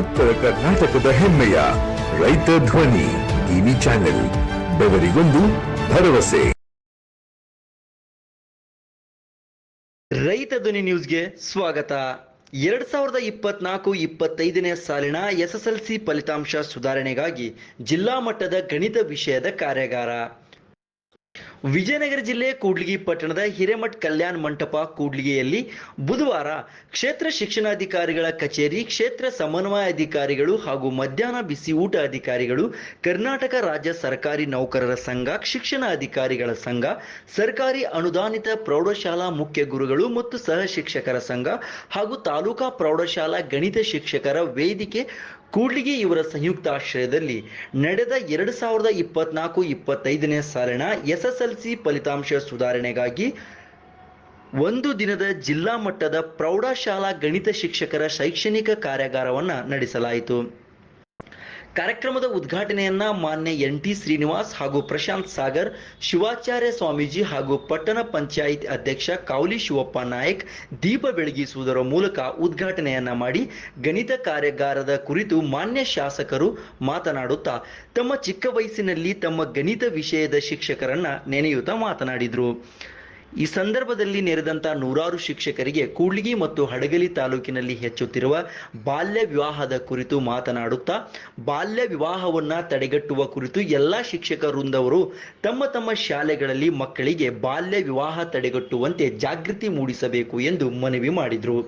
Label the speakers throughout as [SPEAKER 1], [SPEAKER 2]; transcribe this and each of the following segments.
[SPEAKER 1] ಉತ್ತರ ಕರ್ನಾಟಕದ ಹೆಮ್ಮೆಯ ರೈತ ಧ್ವನಿ ಟಿವಿ ಚಾನೆಲ್, ಬೆವರಿಗೊಂದು ಭರವಸೆ.
[SPEAKER 2] ರೈತ ಧ್ವನಿ ನ್ಯೂಸ್ಗೆ ಸ್ವಾಗತ. ಎರಡ್ ಸಾವಿರದ ಇಪ್ಪತ್ನಾಲ್ಕು ಇಪ್ಪತ್ತೈದನೇ ಸಾಲಿನ ಎಸ್ಎಸ್ಎಲ್ಸಿ ಫಲಿತಾಂಶ ಸುಧಾರಣೆಗಾಗಿ ಜಿಲ್ಲಾ ಮಟ್ಟದ ಗಣಿತ ವಿಷಯದ ಕಾರ್ಯಾಗಾರ. ವಿಜಯನಗರ ಜಿಲ್ಲೆ ಕೂಡ್ಲಿಗಿ ಪಟ್ಟಣದ ಹಿರೇಮಠ್ ಕಲ್ಯಾಣ ಮಂಟಪ ಕೂಡ್ಲಿಗಿಯಲ್ಲಿ ಬುಧವಾರ ಕ್ಷೇತ್ರ ಶಿಕ್ಷಣಾಧಿಕಾರಿಗಳ ಕಚೇರಿ, ಕ್ಷೇತ್ರ ಸಮನ್ವಯ ಅಧಿಕಾರಿಗಳು ಹಾಗೂ ಮಧ್ಯಾಹ್ನ ಬಿಸಿ ಊಟ ಅಧಿಕಾರಿಗಳು, ಕರ್ನಾಟಕ ರಾಜ್ಯ ಸರ್ಕಾರಿ ನೌಕರರ ಸಂಘ, ಶಿಕ್ಷಣ ಅಧಿಕಾರಿಗಳ ಸಂಘ, ಸರ್ಕಾರಿ ಅನುದಾನಿತ ಪ್ರೌಢಶಾಲಾ ಮುಖ್ಯ ಗುರುಗಳು ಮತ್ತು ಸಹ ಶಿಕ್ಷಕರ ಸಂಘ ಹಾಗೂ ತಾಲೂಕಾ ಪ್ರೌಢಶಾಲಾ ಗಣಿತ ಶಿಕ್ಷಕರ ವೇದಿಕೆ ಕೂಡ್ಲಿಗಿ ಇವರ ಸಂಯುಕ್ತ ಆಶ್ರಯದಲ್ಲಿ ನಡೆದ ಎರಡು ಸಾವಿರದ ಇಪ್ಪತ್ನಾಲ್ಕು ಇಪ್ಪತ್ತೈದನೇ ಸಾಲಿನ ಎಸ್ಎಸ್ಎಲ್ಸಿ ಫಲಿತಾಂಶ ಸುಧಾರಣೆಗಾಗಿ ಒಂದು ದಿನದ ಜಿಲ್ಲಾ ಮಟ್ಟದ ಪ್ರೌಢಶಾಲಾ ಗಣಿತ ಶಿಕ್ಷಕರ ಶೈಕ್ಷಣಿಕ ಕಾರ್ಯಾಗಾರವನ್ನು ನಡೆಸಲಾಯಿತು. ಕಾರ್ಯಕ್ರಮದ ಉದ್ಘಾಟನೆಯನ್ನ ಮಾನ್ಯ ಎನ್ ಟಿ ಶ್ರೀನಿವಾಸ್ ಹಾಗೂ ಪ್ರಶಾಂತ್ ಸಾಗರ್, ಶಿವಾಚಾರ್ಯ ಸ್ವಾಮೀಜಿ ಹಾಗೂ ಪಟ್ಟಣ ಪಂಚಾಯತ್ ಅಧ್ಯಕ್ಷ ಕಾವಲಿ ಶಿವಪ್ಪ ನಾಯಕ್ ದೀಪ ಬೆಳಗಿಸುವುದರ ಮೂಲಕ ಉದ್ಘಾಟನೆಯನ್ನ ಮಾಡಿ ಗಣಿತ ಕಾರ್ಯಾಗಾರದ ಕುರಿತು ಮಾನ್ಯ ಶಾಸಕರು ಮಾತನಾಡುತ್ತಾ, ತಮ್ಮ ಚಿಕ್ಕ ವಯಸ್ಸಿನಲ್ಲಿ ತಮ್ಮ ಗಣಿತ ವಿಷಯದ ಶಿಕ್ಷಕರನ್ನ ನೆನೆಯುತ್ತಾ ಮಾತನಾಡಿದರು. ಈ ಸಂದರ್ಭದಲ್ಲಿ ನೆರೆದಂತ ನೂರಾರು ಶಿಕ್ಷಕರಿಗೆ ಕೂಡ್ಲಿಗಿ ಮತ್ತು ಹಡಗಲಿ ತಾಲೂಕಿನಲ್ಲಿ ಹೆಚ್ಚುತ್ತಿರುವ ಬಾಲ್ಯ ವಿವಾಹದ ಕುರಿತು ಮಾತನಾಡುತ್ತಾ, ಬಾಲ್ಯ ವಿವಾಹವನ್ನ ತಡೆಗಟ್ಟುವ ಕುರಿತು ಎಲ್ಲಾ ಶಿಕ್ಷಕ ವೃಂದವರು ತಮ್ಮ ತಮ್ಮ ಶಾಲೆಗಳಲ್ಲಿ ಮಕ್ಕಳಿಗೆ ಬಾಲ್ಯ ವಿವಾಹ ತಡೆಗಟ್ಟುವಂತೆ ಜಾಗೃತಿ ಮೂಡಿಸಬೇಕು ಎಂದು ಮನವಿ ಮಾಡಿದರು.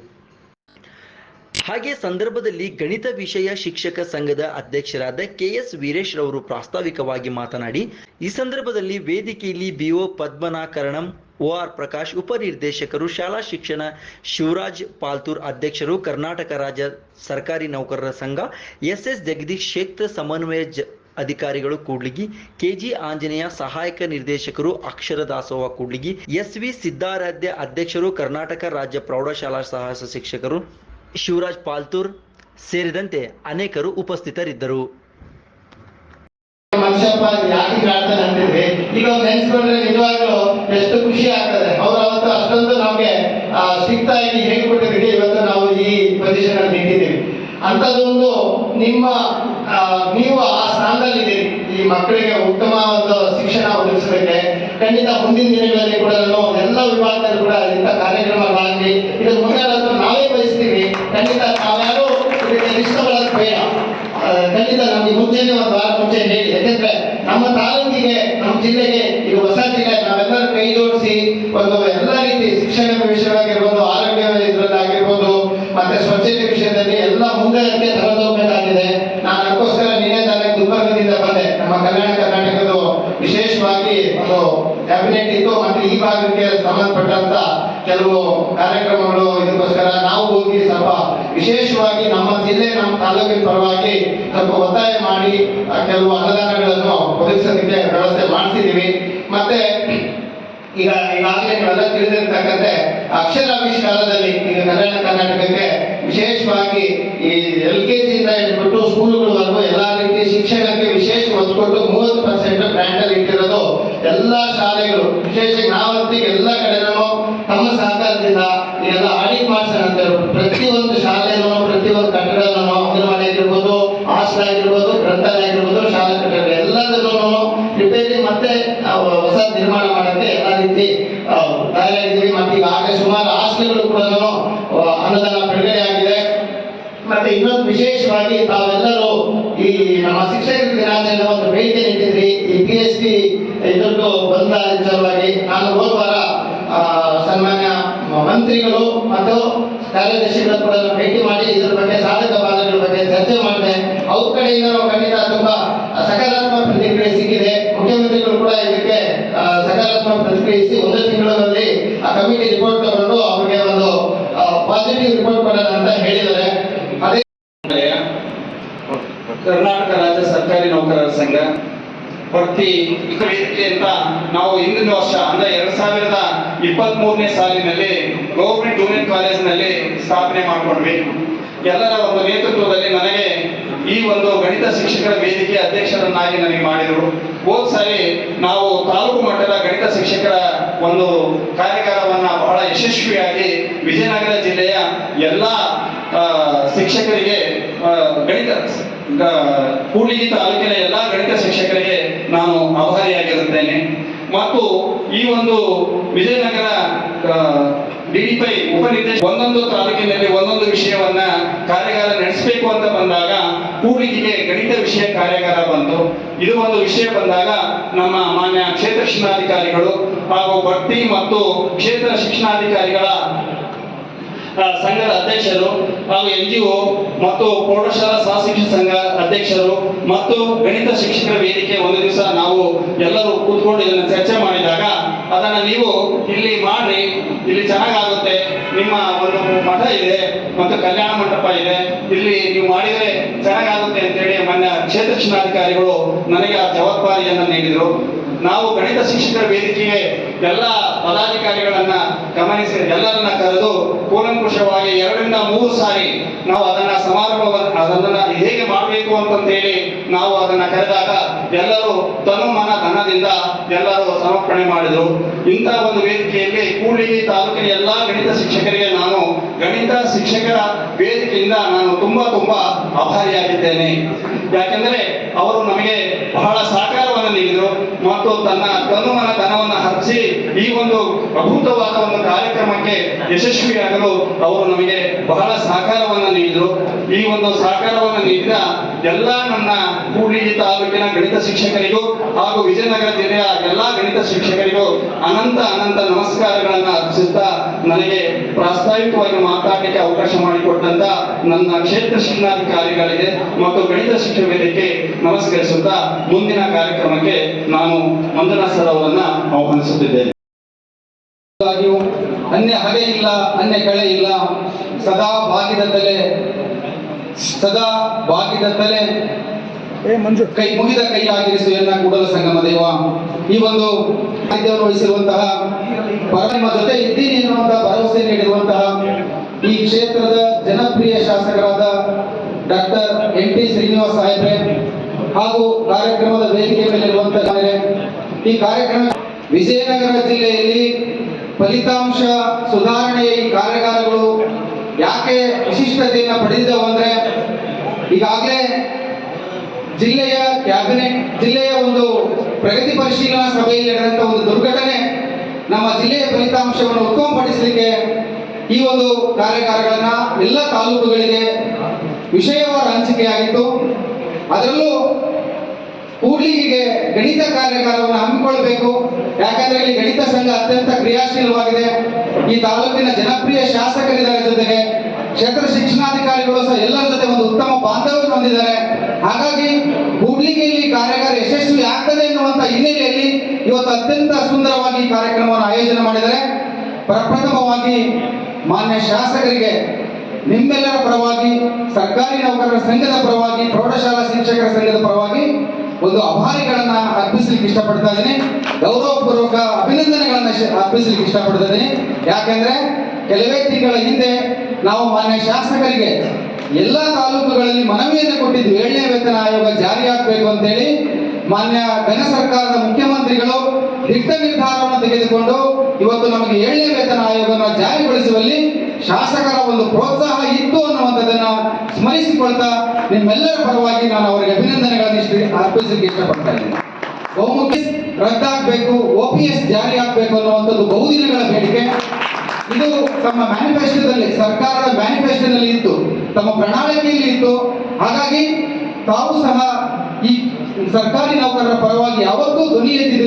[SPEAKER 2] ಹಾಗೆ ಸಂದರ್ಭದಲ್ಲಿ ಗಣಿತ ವಿಷಯ ಶಿಕ್ಷಕ ಸಂಘದ ಅಧ್ಯಕ್ಷರಾದ ಕೆಎಸ್ ವೀರೇಶ್ ರವರು ಪ್ರಾಸ್ತಾವಿಕವಾಗಿ ಮಾತನಾಡಿ, ಈ ಸಂದರ್ಭದಲ್ಲಿ ವೇದಿಕೆಯಲ್ಲಿ ಬಿಒ ಪದ್ಮನಾಕರಣಂ ಓಆರ್ ಪ್ರಕಾಶ್ ಉಪನಿರ್ದೇಶಕರು, ಶಾಲಾ ಶಿಕ್ಷಣ, ಶಿವರಾಜ್ ಪಾಲ್ತೂರ್ ಅಧ್ಯಕ್ಷರು, ಕರ್ನಾಟಕ ರಾಜ್ಯ ಸರ್ಕಾರಿ ನೌಕರರ ಸಂಘ, ಎಸ್ಎಸ್ ಜಗದೀಶ್ ಕ್ಷೇತ್ರ ಸಮನ್ವಯ ಅಧಿಕಾರಿಗಳು ಕೂಡ್ಲಿಗಿ, ಕೆಜಿ ಆಂಜನೇಯ ಸಹಾಯಕ ನಿರ್ದೇಶಕರು ಅಕ್ಷರ ದಾಸೋಹ ಕೂಡ್ಲಿಗಿ ಎಸ್ ವಿ ಸಿದ್ದಾರಾಧ್ಯ ಅಧ್ಯಕ್ಷರು ಕರ್ನಾಟಕ ರಾಜ್ಯ ಪ್ರೌಢಶಾಲಾ ಸಾಹಸ ಶಿಕ್ಷಕರು, ಶಿವರಾಜ್ ಪಾಲ್ತೂರ್ ಸೇರಿದಂತೆ ಅನೇಕರು ಉಪಸ್ಥಿತರಿದ್ದರು.
[SPEAKER 3] ಈಗ ನೆನ್ಸ್ಕೊಂಡ್ರೆ ನಿಜವಾಗ್ಲೂ ಎಷ್ಟು ಖುಷಿ ಆಗ್ತದೆ. ಅವ್ರು ಅವತ್ತು ಅಷ್ಟೊಂದು ನಮ್ಗೆ ಇದೆ, ಹೇಗೆ ಕೊಟ್ಟಿದ್ದೀವಿ ಇವತ್ತು ನಾವು ಈ ಪೊಸಿಷನ್ ಅಲ್ಲಿ ನಿಂತಿದ್ದೀವಿ. ಅಂಥದ್ದೊಂದು ನಿಮ್ಮ ನೀವು ಆ ಸ್ಥಾನದಲ್ಲಿದ್ದೀರಿ ಈ ಮಕ್ಕಳಿಗೆ ಉತ್ತಮ ಒಂದು ಶಿಕ್ಷಣ ಒದಗಿಸಬೇಕೆ ಖಂಡಿತ ಮುಂದಿನ ದಿನಗಳಲ್ಲಿ ಕೂಡ ಎಲ್ಲ ವಿಭಾಗದಲ್ಲಿ ಕೂಡ ಇಂಥ ಕಾರ್ಯಕ್ರಮಗಳಾಗಲಿ ಇದ್ರ ಮುಂದಾಡೋದು ನಾವೇ ಬಯಸ್ತೀವಿ. ಖಂಡಿತ ನಾವ್ಯಾರು ಇದಕ್ಕೆ ಇಷ್ಟಪಡೋದು ಬೇಡ. ಖಂಡಿತ ನಮ್ಗೆ ಮುಂಚೆನೆ ಒಂದು ವಾರ ಮುಂಚೆ ಹೇಳಿ. ಯಾಕೆಂದ್ರೆ ನಮ್ಮ ತಾಲೂಕಿಗೆ, ನಮ್ಮ ಜಿಲ್ಲೆಗೆ ಈಗ ಹೊಸ ಜಿಲ್ಲೆ ನಾವೆಲ್ಲರೂ ಕೈ ಜೋಡಿಸಿ ಒಂದು ಎಲ್ಲ ರೀತಿ ಶಿಕ್ಷಣ ವಿಷಯವಾಗಿರ್ಬೋದು ಆರೋಗ್ಯ ಇದರಲ್ಲಾಗಿರ್ಬೋದು ಮತ್ತೆ ಸ್ವಚ್ಛತೆ ವಿಷಯದಲ್ಲಿ ಎಲ್ಲ ಮುಂದೆ ತಗೊಂಡೋಗ್ಬೇಕಾಗಿದೆ ನಾನು ಅದಕ್ಕೋಸ್ಕರ ನಿನ್ನೆ ತಾನೇ ಗುಲ್ಬರ್ಗದಿಂದ ಬಂದೆ. ನಮ್ಮ ಕಲ್ಯಾಣ ಕರ್ನಾಟಕದ ವಿಶೇಷವಾಗಿ ಒಂದು ಕ್ಯಾಬಿನೆಟ್ ಇತ್ತು, ಮತ್ತೆ ಈ ಭಾಗಕ್ಕೆ ಸಂಬಂಧಪಟ್ಟಂತ ಕೆಲವು ಕಾರ್ಯಕ್ರಮಗಳು. ಇದಕ್ಕೋಸ್ಕರ ನಾವು ಹೋಗಿ ಸ್ವಲ್ಪ ವಿಶೇಷವಾಗಿ ನಮ್ಮ ಜಿಲ್ಲೆ, ನಮ್ಮ ತಾಲೂಕಿನ ಪರವಾಗಿ ಸ್ವಲ್ಪ ಒತ್ತಾಯ ಮಾಡಿ ಕೆಲವು ಅನುದಾನಗಳನ್ನು ಒದಗಿಸೋದಕ್ಕೆ ವ್ಯವಸ್ಥೆ ಮಾಡಿಸಿದೀವಿ ಮತ್ತೆ ಈಗ ಈಗಾಗಲೇ ನೀವೆಲ್ಲ ತಿಳಿದಿರ್ತಕ್ಕಂತೆ ಅಕ್ಷರಾವಿಷ್ಕಾರದಲ್ಲಿ ಈಗ ಕಲ್ಯಾಣ ಕರ್ನಾಟಕಕ್ಕೆ ವಿಶೇಷವಾಗಿ ಈ ಎಲ್ ಕೆ ಜಿಯಿಂದ ಹಿಡ್ಬಿಟ್ಟು ಸ್ಕೂಲ್ಗಳವರೆಗೂ ಎಲ್ಲಾ ರೀತಿ ಶಿಕ್ಷಣಕ್ಕೆ ವಿಶೇಷ ಒತ್ತು ಕೊಟ್ಟು ಮೂವತ್ತು ಪರ್ಸೆಂಟ್ ಬ್ರ್ಯಾಂಡ್ ಅಲ್ಲಿ ಇಟ್ಟಿರೋದು ಎಲ್ಲಾ ಶಾಲೆಗಳು. ವಿಶೇಷ ನಾವಂತಿಗೆ ಎಲ್ಲ ಕಡೆನೂ ತಮ್ಮ ಸಹಕಾರದಿಂದ ಎಲ್ಲ ಆಡಿಟ್ ಮಾಡ್ಸೋಣ ಅಂತ ಮತ್ತೆ ಇನ್ನೊಂದು ವಿಶೇಷವಾಗಿ ತಾವೆಲ್ಲರೂ ಈ ನಮ್ಮ ಶಿಕ್ಷಕರ ದಿನಾಚರಣೆ ಒಂದು ಭೇಟಿ ನೀಡಿದ್ರಿ. ಈ ಪಿ ಎಚ್ ಡಿ ಇದರದ್ದು ಬಂದ ಸಲುವಾಗಿ ನಾನು ಹೋದ್ವಾರ ಸನ್ಮಾನ್ಯ ಮಂತ್ರಿಗಳು ಮತ್ತು ಕಾರ್ಯದರ್ಶಿಗಳ ಕೂಡ ಭೇಟಿ ಮಾಡಿ ಇದ್ರ ಬಗ್ಗೆ ಸಾಧಕ ಬಾಧಕಗಳ ಬಗ್ಗೆ ಚರ್ಚೆ ಮಾಡಿದೆ. ಅವ್ರ ಕಡೆಯಿಂದ ಖಂಡಿತ ತುಂಬಾ ಸಕಾರಾತ್ಮಕ ಪ್ರತಿಕ್ರಿಯೆ ಸಿಕ್ಕಿದೆ. ಮುಖ್ಯಮಂತ್ರಿಗಳು ಕೂಡ ಇದಕ್ಕೆ ಸಕಾರಾತ್ಮಕ ಪ್ರತಿಕ್ರಿಯಿಸಿ ಒಂದು ತಿಂಗಳಲ್ಲಿ ಆ ಕಮಿಟಿ ರಿಪೋರ್ಟ್ ತಗೊಂಡು ಅವರಿಗೆ ಒಂದು ಪಾಸಿಟಿವ್ ರಿಪೋರ್ಟ್ ಕೊಡೋಣ ಅಂತ ಹೇಳಿದ್ದಾರೆ ಅದೇ
[SPEAKER 4] ಕರ್ನಾಟಕ ರಾಜ್ಯ ಸರ್ಕಾರಿ ನೌಕರರ ಸಂಘ. ಪ್ರತಿ ಅಂತ ನಾವು ಹಿಂದಿನ ವರ್ಷ, ಅಂದ್ರೆ ಎರಡ್ ಸಾವಿರದ ಇಪ್ಪತ್ತ್ ಮೂರನೇ ಸಾಲಿನಲ್ಲಿ ಗೌರ್ಮೆಂಟ್ ಜೂನಿಯರ್ ಕಾಲೇಜಿನಲ್ಲಿ ಸ್ಥಾಪನೆ ಮಾಡಿಕೊಂಡ್ವಿ. ಎಲ್ಲರ ಒಂದು ನೇತೃತ್ವದಲ್ಲಿ ನನಗೆ ಈ ಒಂದು ಗಣಿತ ಶಿಕ್ಷಕರ ವೇದಿಕೆ ಅಧ್ಯಕ್ಷರನ್ನಾಗಿ ನನಗೆ ಮಾಡಿದರು. ಹೋದ್ ಸಾರಿ ನಾವು ತಾಲೂಕು ಮಟ್ಟದ ಗಣಿತ ಶಿಕ್ಷಕರ ಒಂದು ಕಾರ್ಯಾಗಾರವನ್ನ ಬಹಳ ಯಶಸ್ವಿಯಾಗಿ ವಿಜಯನಗರ ಜಿಲ್ಲೆಯ ಎಲ್ಲ ಶಿಕ್ಷಕರಿಗೆ ಗಣಿತ ಕೂಡ್ಲಿಗಿ ತಾಲೂಕಿನ ಎಲ್ಲ ಗಣಿತ ಶಿಕ್ಷಕರಿಗೆ ನಾನು ಆಭಾರಿಯಾಗಿರುತ್ತೇನೆ. ಮತ್ತು ಈ ಒಂದು ವಿಜಯನಗರ ಡಿಡಿಪೈ ಉಪನಿರ್ದೇಶ ಒಂದೊಂದು ತಾಲೂಕಿನಲ್ಲಿ ಒಂದೊಂದು ವಿಷಯವನ್ನ ಕಾರ್ಯಾಗಾರ ನಡೆಸಬೇಕು ಅಂತ ಬಂದಾಗ ಕೂಡ್ಲಿಗಿಗೆ ಗಣಿತ ವಿಷಯ ಕಾರ್ಯಾಗಾರ ಬಂತು. ಇದು ಒಂದು ವಿಷಯ ಬಂದಾಗ ನಮ್ಮ ಮಾನ್ಯ ಕ್ಷೇತ್ರ ಶಿಕ್ಷಣಾಧಿಕಾರಿಗಳು ಹಾಗೂ ಬಡ್ತಿ ಮತ್ತು ಕ್ಷೇತ್ರ ಶಿಕ್ಷಣಾಧಿಕಾರಿಗಳ ಸಂಘದ ಅಧ್ಯಕ್ಷರು ಹಾಗೂ ಎನ್ ಜಿ ಒ ಮತ್ತು ಪ್ರೌಢಶಾಲಾ ಸಹಶಿಕ್ಷಣ ಸಂಘ ಅಧ್ಯಕ್ಷರು ಮತ್ತು ಗಣಿತ ಶಿಕ್ಷಕರ ವೇದಿಕೆ ಒಂದು ದಿವಸ ನಾವು ಎಲ್ಲರೂ ಕೂತ್ಕೊಂಡು ಇದನ್ನು ಚರ್ಚೆ ಮಾಡಿದಾಗ ಅದನ್ನು ನೀವು ಇಲ್ಲಿ ಮಾಡಿ ಇಲ್ಲಿ ಚೆನ್ನಾಗಾಗುತ್ತೆ, ನಿಮ್ಮ ಒಂದು ಮಠ ಇದೆ ಮತ್ತು ಕಲ್ಯಾಣ ಮಂಟಪ ಇದೆ, ಇಲ್ಲಿ ನೀವು ಮಾಡಿದರೆ ಚೆನ್ನಾಗಾಗುತ್ತೆ ಅಂತೇಳಿ ಮಾನ್ಯ ಕ್ಷೇತ್ರ ಶಿಕ್ಷಣಾಧಿಕಾರಿಗಳು ನನಗೆ ಆ ಜವಾಬ್ದಾರಿಯನ್ನು ನೀಡಿದರು. ನಾವು ಗಣಿತ ಶಿಕ್ಷಕರ ವೇದಿಕೆಗೆ ಎಲ್ಲ ಪದಾಧಿಕಾರಿಗಳನ್ನ ಗಮನಿಸಿ, ಎಲ್ಲರನ್ನ ಕರೆದು ಕೂಲಂಕುಷವಾಗಿ ಎರಡರಿಂದ ಮೂರು ಸಾರಿ ನಾವು ಅದನ್ನ ಸಮಾರಂಭವನ್ನು ಅದನ್ನ ಹೇಗೆ ಮಾಡಬೇಕು ಅಂತಂತೇಳಿ ನಾವು ಅದನ್ನ ಕರೆದಾಗ ಎಲ್ಲರೂ ತನು ಮನ ಧನದಿಂದ ಎಲ್ಲರೂ ಸಮರ್ಪಣೆ ಮಾಡಿದರು. ಇಂತಹ ಒಂದು ವೇದಿಕೆಯಲ್ಲಿ ಕೂಡಲಿ ತಾಲೂಕಿನ ಎಲ್ಲಾ ಗಣಿತ ಶಿಕ್ಷಕರಿಗೆ ನಾನು ಗಣಿತ ಶಿಕ್ಷಕರ ವೇದಿಕೆಯಿಂದ ನಾನು ತುಂಬಾ ತುಂಬಾ ಆಭಾರಿಯಾಗಿದ್ದೇನೆ. ಯಾಕೆಂದರೆ ಅವರು ನಮಗೆ ಬಹಳ ಸಹಕಾರವನ್ನು ನೀಡಿದರು. ಮತ್ತು ತನ್ನ ತನುಮನ ಧನವನ್ನು ಹರಿಸಿ ಈ ಒಂದು ಅಭೂತವಾದ ಒಂದು ಕಾರ್ಯಕ್ರಮಕ್ಕೆ ಯಶಸ್ವಿಯಾಗಲು ಅವರು ನಮಗೆ ಬಹಳ ಸಹಕಾರವನ್ನು ನೀಡಿದರು. ಈ ಒಂದು ಸಹಕಾರವನ್ನು ನೀಡಿದ ಎಲ್ಲ ನನ್ನ ಕೂಡ್ಲಿಗಿ ತಾಲೂಕಿನ ಗಣಿತ ಶಿಕ್ಷಕರಿಗೂ ಹಾಗೂ ವಿಜಯನಗರ ಜಿಲ್ಲೆಯ ಎಲ್ಲಾ ಗಣಿತ ಶಿಕ್ಷಕರಿಗೂ ಅನಂತ ಅನಂತ ನಮಸ್ಕಾರಗಳನ್ನು ಅರ್ಪಿಸುತ್ತಾ ನನಗೆ ಪ್ರಾಸ್ತಾವಿಕವಾಗಿ ಮಾತಾಡಲಿಕ್ಕೆ ಅವಕಾಶ ಮಾಡಿಕೊಟ್ಟಂತ ನನ್ನ ಕ್ಷೇತ್ರ ಶಿಕ್ಷಣಾಧಿಕಾರಿಗಳಿಗೆ ಮತ್ತು ಗಣಿತ ವೇದಿಕೆ ನಮಸ್ಕರಿಸುತ್ತಾ ಮುಂದಿನ ಕಾರ್ಯಕ್ರಮಕ್ಕೆ ನಾನು ಮಂಜುನಾಥ್ ಸರ್ ಅವರನ್ನ ಆಹ್ವಾನಿಸುತ್ತಿದ್ದೇನೆ.
[SPEAKER 5] ಆಗಿಯೂ ಅನ್ಯ ಹಗೆ ಇಲ್ಲ ಅನ್ಯ ಕಳೆ ಇಲ್ಲ ಸದಾ ಬಾಗಿದ ತಲೆ ಸದಾ ಬಾಗಿದ ತಲೆ ಕೈ ಮುಗಿದ ಕೈಯಾಗಿರಿಸು ಎನ್ನ ಕೂಡಲ ಸಂಗಮ ದೇವ. ಈ ಒಂದು ಆದ್ಯವನ್ನು ವಹಿಸಿರುವಂತಹ ಪರಮ ನಿಮ್ಮ ಜೊತೆ ಇದ್ದೀನಿ ಎನ್ನುವಂತಹ ಭರವಸೆ ನೀಡಿರುವಂತಹ ಈ ಕ್ಷೇತ್ರದ ಜನಪ್ರಿಯ ಶಾಸಕರಾದ ಡಾಕ್ಟರ್ ಎನ್ ಟಿ ಶ್ರೀನಿವಾಸ್ ಸಾಹೇಬ್ರೆ ಹಾಗೂ ಕಾರ್ಯಕ್ರಮದ ವೇದಿಕೆ ಮೇಲೆ ಇರುವಂತಹ ಈ ಕಾರ್ಯಕ್ರಮ ವಿಜಯನಗರ ಜಿಲ್ಲೆಯಲ್ಲಿ ಫಲಿತಾಂಶ ಸುಧಾರಣೆಯ ಈ ಕಾರ್ಯಾಗಾರಗಳು ಯಾಕೆ ವಿಶಿಷ್ಟತೆಯನ್ನು ಪಡೆದಿದ್ದಾವೆ ಅಂದ್ರೆ ಈಗಾಗಲೇ ಜಿಲ್ಲೆಯ ಕ್ಯಾಬಿನೆಟ್ ಜಿಲ್ಲೆಯ ಒಂದು ಪ್ರಗತಿ ಪರಿಶೀಲನಾ ಸಭೆಯಲ್ಲಿ ನಡೆದಂತ ಒಂದು ದುರ್ಘಟನೆ ನಮ್ಮ ಜಿಲ್ಲೆಯ ಫಲಿತಾಂಶವನ್ನು ಉತ್ತಮಪಡಿಸಲಿಕ್ಕೆ ಈ ಒಂದು ಕಾರ್ಯಾಗಾರಗಳನ್ನ ಎಲ್ಲ ತಾಲೂಕುಗಳಿಗೆ ವಿಷಯವಾರ ಹಂಚಿಕೆಯಾಗಿತ್ತು. ಅದರಲ್ಲೂ ಕೂಡ್ಲಿಗಿಗೆ ಗಣಿತ ಕಾರ್ಯಾಗಾರವನ್ನು ಹಮ್ಮಿಕೊಳ್ಬೇಕು. ಯಾಕಂದ್ರೆ ಇಲ್ಲಿ ಗಣಿತ ಸಂಘ ಅತ್ಯಂತ ಕ್ರಿಯಾಶೀಲವಾಗಿದೆ. ಈ ತಾಲೂಕಿನ ಜನಪ್ರಿಯ ಶಾಸಕರಿದ್ದಾರೆ ಜೊತೆಗೆ ಕ್ಷೇತ್ರ ಶಿಕ್ಷಣಾಧಿಕಾರಿಗಳು ಸಹ ಎಲ್ಲರ ಜೊತೆ ಒಂದು ಉತ್ತಮ ಬಾಂಧವ್ಯ ಹೊಂದಿದ್ದಾರೆ. ಹಾಗಾಗಿ ಕೂಡ್ಲಿಗೆ ಇಲ್ಲಿ ಕಾರ್ಯಾಗಾರ ಯಶಸ್ವಿ ಆಗ್ತದೆ ಎನ್ನುವಂತ ಹಿನ್ನೆಲೆಯಲ್ಲಿ ಇವತ್ತು ಅತ್ಯಂತ ಸುಂದರವಾಗಿ ಕಾರ್ಯಕ್ರಮವನ್ನು ಆಯೋಜನೆ ಮಾಡಿದರೆ ಪ್ರಪ್ರಥಮವಾಗಿ ಮಾನ್ಯ ಶಾಸಕರಿಗೆ ನಿಮ್ಮೆಲ್ಲರ ಪರವಾಗಿ ಸರ್ಕಾರಿ ನೌಕರರ ಸಂಘದ ಪರವಾಗಿ ಪ್ರೌಢಶಾಲಾ ಶಿಕ್ಷಕರ ಸಂಘದ ಪರವಾಗಿ ಒಂದು ಅಭಾರಿಗಳನ್ನ ಅರ್ಪಿಸಲಿಕ್ಕೆ ಇಷ್ಟಪಡ್ತಾ ಇದ್ದೀನಿ. ಗೌರವಪೂರ್ವಕ ಅಭಿನಂದನೆಗಳನ್ನ ಅರ್ಪಿಸಲಿಕ್ಕೆ ಇಷ್ಟಪಡ್ತಾ ಇದ್ದೀನಿ. ಯಾಕೆಂದ್ರೆ ಕೆಲವೇ ತಿಂಗಳ ಹಿಂದೆ ನಾವು ಮಾನ್ಯ ಶಾಸಕರಿಗೆ ಎಲ್ಲ ತಾಲೂಕುಗಳಲ್ಲಿ ಮನವಿಯನ್ನು ಕೊಟ್ಟಿದ್ದು ಏಳನೇ ವೇತನ ಆಯೋಗ ಜಾರಿಯಾಗಬೇಕು ಅಂತೇಳಿ ಮಾನ್ಯ ಘನ ಸರ್ಕಾರದ ಮುಖ್ಯಮಂತ್ರಿಗಳು ದಿಟ್ಟ ನಿರ್ಧಾರವನ್ನು ತೆಗೆದುಕೊಂಡು ಇವತ್ತು ನಮಗೆ ಏಳನೇ ವೇತನ ಆಯೋಗವನ್ನು ಜಾರಿಗೊಳಿಸುವಲ್ಲಿ ಶಾಸಕರ ಒಂದು ಪ್ರೋತ್ಸಾಹ ಇತ್ತು ಅನ್ನುವಂಥದ್ದನ್ನ ಸ್ಮರಿಸಿಕೊಳ್ತಾ ನಿಮ್ಮೆಲ್ಲರ ಪರವಾಗಿ ನಾನು ಅವರಿಗೆ ಅಭಿನಂದನೆಗಳನ್ನು ಅರ್ಪಿಸಲಿಕ್ಕೆ ಇಷ್ಟಪಡ್ತಾ ಇದ್ದೀನಿ. ಬಹುಮುಖ್ಯ ರದ್ದಾಗಬೇಕು, ಒ ಪಿ ಎಸ್ ಜಾರಿ ಆಗಬೇಕು ಅನ್ನುವಂಥದ್ದು ಬಹುದಿನಗಳ ಬೇಡಿಕೆ. ಇದು ತಮ್ಮ ಮ್ಯಾನಿಫೆಸ್ಟೋದಲ್ಲಿ, ಸರ್ಕಾರದ ಮ್ಯಾನಿಫೆಸ್ಟೋದಲ್ಲಿ ಇತ್ತು, ತಮ್ಮ ಪ್ರಣಾಳಿಕೆಯಲ್ಲಿ ಇತ್ತು. ಹಾಗಾಗಿ ತಾವು ಸಹ ಈ ಸರ್ಕಾರಿ ನೌಕರರ ಪರವಾಗಿ ಯಾವತ್ತೂ ಧ್ವನಿ ಎತ್ತಿದ್ದೀರಿ